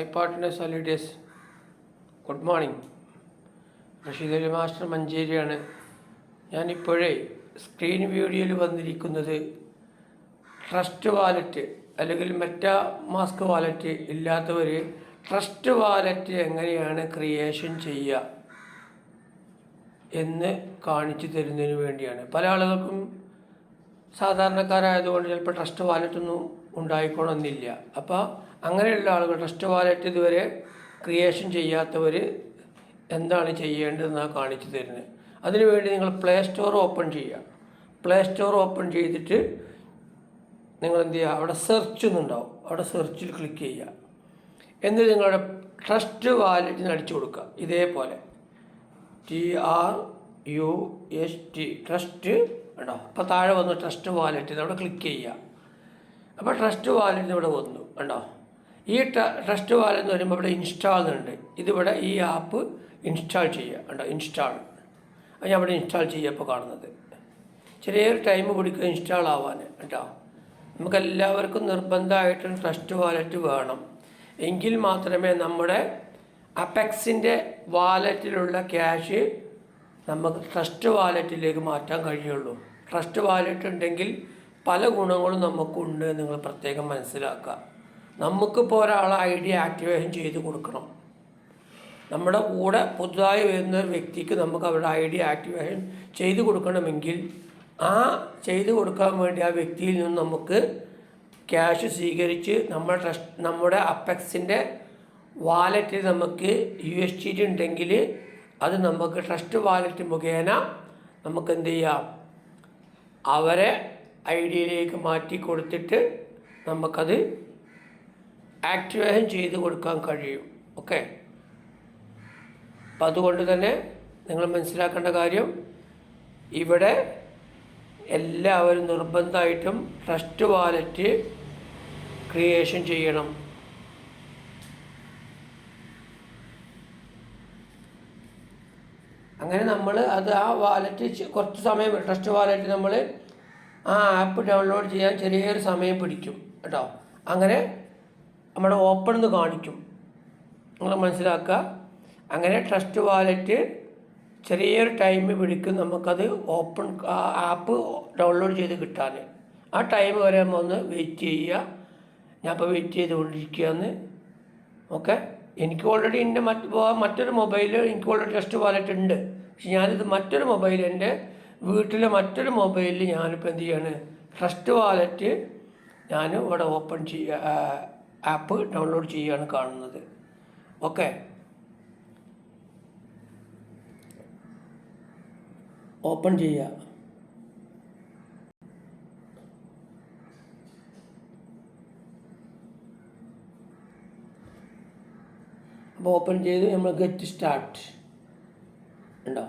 I partners holidays good morning Rasheed Ali master മഞ്ചേരിയാണ്. ഞാനിപ്പോഴേ screen വീഡിയോയിൽ വന്നിരിക്കുന്നത് ട്രസ്റ്റ് വാലറ്റ് അല്ലെങ്കിൽ മെറ്റാ മാസ്ക് വാലറ്റ് ഇല്ലാത്തവർ ട്രസ്റ്റ് വാലറ്റ് എങ്ങനെയാണ് ക്രിയേഷൻ ചെയ്യുക എന്ന് കാണിച്ചു തരുന്നതിന് വേണ്ടിയാണ്. പല ആളുകൾക്കും സാധാരണക്കാരായതുകൊണ്ട് ചിലപ്പോൾ ട്രസ്റ്റ് വാലറ്റൊന്നും ഉണ്ടായിക്കോണമെന്നില്ല അപ്പോൾ അങ്ങനെയുള്ള ആളുകൾ ട്രസ്റ്റ് വാലറ്റ് ഇതുവരെ ക്രിയേഷൻ ചെയ്യാത്തവർ എന്താണ് ചെയ്യേണ്ടതെന്നാണ് കാണിച്ചു തരുന്നത്. അതിനുവേണ്ടി നിങ്ങൾ പ്ലേ സ്റ്റോർ ഓപ്പൺ ചെയ്യുക. പ്ലേ സ്റ്റോർ ഓപ്പൺ ചെയ്തിട്ട് നിങ്ങൾ എന്ത് ചെയ്യുക അവിടെ സെർച്ച് എന്നുണ്ടാവും. അവിടെ സെർച്ചിൽ ക്ലിക്ക് ചെയ്യുക. എന്നിട്ട് നിങ്ങളുടെ ട്രസ്റ്റ് വാലറ്റിന് അടിച്ചു കൊടുക്കുക. ഇതേപോലെ. T R U S T Trust ഉണ്ടോ? അപ്പോൾ താഴെ വന്ന് ട്രസ്റ്റ് വാലറ്റ് അവിടെ ക്ലിക്ക് ചെയ്യുക. അപ്പോൾ ട്രസ്റ്റ് വാലറ്റ് ഇവിടെ വന്നു കണ്ടോ? ഈ ട്രസ്റ്റ് വാലറ്റ് എന്ന് പറയുമ്പോൾ ഇവിടെ ഇൻസ്റ്റാൾ എന്നുണ്ട് ഇതിവിടെ ഈ ആപ്പ് ഇൻസ്റ്റാൾ ചെയ്യുക ഉണ്ടോ ഇൻസ്റ്റാൾ അത് ഞാൻ ഇവിടെ ഇൻസ്റ്റാൾ ചെയ്യപ്പോൾ കാണുന്നത്. ചെറിയൊരു ടൈം പിടിക്കും ഇൻസ്റ്റാൾ ആവാൻ കേട്ടോ നമുക്ക് എല്ലാവർക്കും നിർബന്ധമായിട്ടും ട്രസ്റ്റ് വാലറ്റ് വേണം. എങ്കിൽ മാത്രമേ നമ്മുടെ അപെക്സിന്റെ വാലറ്റിലുള്ള ക്യാഷ് നമുക്ക് ട്രസ്റ്റ് വാലറ്റിലേക്ക് മാറ്റാൻ കഴിയുള്ളൂ. ട്രസ്റ്റ് വാലറ്റ് ഉണ്ടെങ്കിൽ പല ഗുണങ്ങളും നമുക്കുണ്ട് നിങ്ങൾ പ്രത്യേകം മനസ്സിലാക്കുക. നമുക്കിപ്പോൾ ഒരാളെ ഐ ഡി ആക്ടിവേഷൻ ചെയ്ത് കൊടുക്കണം. നമ്മുടെ കൂടെ പുതുതായി വരുന്ന ഒരു വ്യക്തിക്ക് നമുക്ക് അവരുടെ ഐ ഡി ആക്ടിവേഷൻ ചെയ്ത് കൊടുക്കണമെങ്കിൽ ആ ചെയ്ത് കൊടുക്കാൻ വേണ്ടി ആ വ്യക്തിയിൽ നിന്ന് നമുക്ക് ക്യാഷ് സ്വീകരിച്ച് നമ്മുടെ ട്രസ്റ്റ് നമ്മുടെ അപ്പെക്സിന്റെ വാലറ്റിൽ നമുക്ക് യു എസ് ടി ഉണ്ടെങ്കിൽ അത് നമുക്ക് ട്രസ്റ്റ് വാലറ്റ് മുഖേന നമുക്ക് എന്ത് ചെയ്യാം? അവരെ ഐ ഡിയിലേക്ക് മാറ്റി കൊടുത്തിട്ട് നമുക്കത് ആക്ടിവേഷൻ ചെയ്ത് കൊടുക്കാൻ കഴിയും. ഓക്കെ അപ്പം അതുകൊണ്ട് തന്നെ നിങ്ങൾ മനസ്സിലാക്കേണ്ട കാര്യം ഇവിടെ എല്ലാവരും നിർബന്ധമായിട്ടും ട്രസ്റ്റ് വാലറ്റ് ക്രിയേഷൻ ചെയ്യണം. അങ്ങനെ നമ്മൾ അത് ആ വാലറ്റ് കുറച്ച് സമയം ട്രസ്റ്റ് വാലറ്റ് നമ്മൾ ആ ആപ്പ് ഡൗൺലോഡ് ചെയ്യാൻ ചെറിയൊരു സമയം പിടിക്കും കേട്ടോ. അങ്ങനെ നമ്മുടെ ഓപ്പൺ എന്ന് കാണിക്കും. നിങ്ങൾ മനസ്സിലാക്കുക അങ്ങനെ ട്രസ്റ്റ് വാലറ്റ് ചെറിയൊരു ടൈം പിടിക്കും നമുക്കത് ഓപ്പൺ ആപ്പ് ഡൗൺലോഡ് ചെയ്ത് കിട്ടാൻ ആ ടൈം വരെ നമ്മൾ ഒന്ന് വെയിറ്റ് ചെയ്യുക ഞാൻ ഇപ്പോൾ വെയിറ്റ് ചെയ്തുകൊണ്ടിരിക്കുകയെന്ന് ഓക്കെ എനിക്ക് ഓൾറെഡി എന്റെ മറ്റ് മറ്റൊരു മൊബൈലിൽ എനിക്ക് ഓൾറെഡി ട്രസ്റ്റ് വാലറ്റ് ഉണ്ട്. പക്ഷെ ഞാനിത് മറ്റൊരു മൊബൈൽ എന്റെ വീട്ടിലെ മറ്റൊരു മൊബൈലിൽ ഞാനിപ്പോൾ എന്ത് ചെയ്യാണ്? ട്രസ്റ്റ് വാലറ്റ് ഞാൻ ഇവിടെ ഓപ്പൺ ചെയ്യുക ആപ്പ് ഡൗൺലോഡ് ചെയ്യുകയാണ് കാണുന്നത്. ഓക്കെ ഓപ്പൺ ചെയ്യുക അപ്പോൾ ഓപ്പൺ ചെയ്ത് നമ്മൾ ഗെറ്റ് സ്റ്റാർട്ട് ഉണ്ടോ?